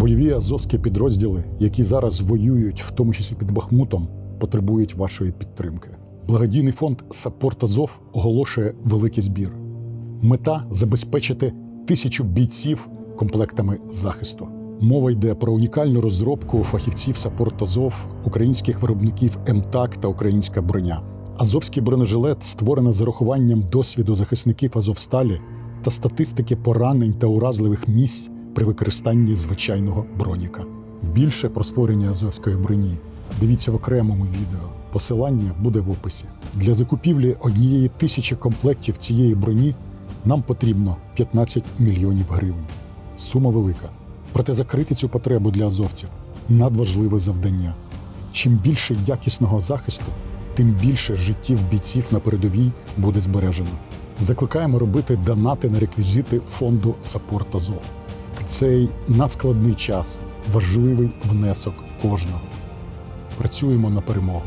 Бойові азовські підрозділи, які зараз воюють, в тому числі під Бахмутом, потребують вашої підтримки. Благодійний фонд Саппорт Азов оголошує великий збір. Мета забезпечити тисячу бійців комплектами захисту. Мова йде про унікальну розробку фахівців Саппорт Азов, українських виробників МТАК та українська броня. Азовський бронежилет створено з урахуванням досвіду захисників Азовсталі та статистики поранень та уразливих місць при використанні звичайного броніка. Більше про створення азовської броні дивіться в окремому відео. Посилання буде в описі. Для закупівлі однієї тисячі комплектів цієї броні нам потрібно 15 мільйонів гривень. Сума велика. Проте закрити цю потребу для азовців надважливе завдання. Чим більше якісного захисту, тим більше життів бійців на передовій буде збережено. Закликаємо робити донати на реквізити фонду Саппорт Азов. Цей надскладний час важливий внесок кожного. Працюємо на перемогу.